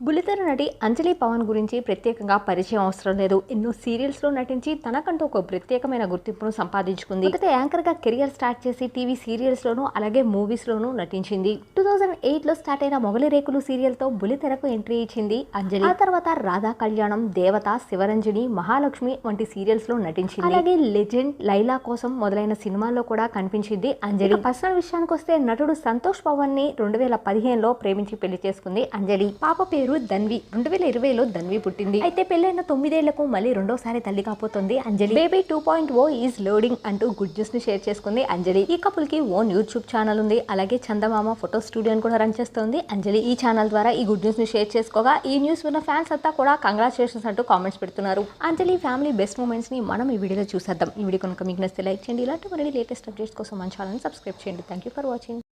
బుల్లితెర నటి అంజలి పవన్ గురించి ప్రత్యేకంగా పరిచయం అవసరం లేదు. ఎన్నో సీరియల్స్లో నటించి తనకంటూ ఒక ప్రత్యేకమైన గుర్తింపును సంపాదించుకుంది. మొదట యాంకర్గా కెరియర్ స్టార్ట్ చేసి టీవీ సీరియల్స్లోనూ అలాగే మూవీస్లోనూ నటించింది. టూ థౌజండ్ ఎయిట్లో స్టార్ట్ అయిన మొగలి రేకులు సీరియల్తో బుల్లితెరకు ఎంట్రీ ఇచ్చింది అంజలి. ఆ తర్వాత రాధా కళ్యాణం దేవత శివరంజని మహాలక్ష్మి వంటి సీరియల్స్లో నటించింది. అలాగే లెజెండ్ లైలా కోసం మొదలైన సినిమాల్లో కూడా కనిపించింది అంజలి. పర్సనల్ విషయానికి వస్తే నటుడు సంతోష్ పవన్ని రెండు వేల పదిహేనులో ప్రేమించి పెళ్ళి చేసుకుంది అంజలి. పాప పేరు పేరు ధన్వి. రెండు వేల ఇరవైలో ధన్వి పుట్టింది. అయితే పెళ్ళైన తొమ్మిదేళ్ళకు మళ్ళీ రెండోసారి తల్లి కాపోతుంది Anjali. Baby two point O is loading అంటూ గుడ్ న్యూస్ని షేర్ చేసుకుంది అంజలి. ఈ కపుల్కి ఓన్ యూట్యూబ్ ఛానల్ ఉంది. అలాగే చందమామ ఫోటో స్టూడియోని కూడా రన్ చేస్తుంది అంజలి. ఈ ఛానల్ ద్వారా ఈ గుడ్ న్యూస్ని షేర్ చేసుకోగా ఈ న్యూస్ ఉన్న ఫ్యాన్స్ అంతా కూడా కంగ్రాచులేషన్స్ అంటూ కామెంట్స్ పెడుతున్నారు. అంజలి ఫ్యామిలీ బెస్ట్ మూమెంట్స్ని మనం ఈ వీడియోలో చూసేద్దాం. ఈ వీడియో కనుక మీకు నచ్చితే లైక్ చేయండి. ఇలాంటి మరిన్ని లేటెస్ట్ అప్డేట్స్ కోసం మన ఛానల్ సబ్స్క్రైబ్ చేయండి. Thank you for watching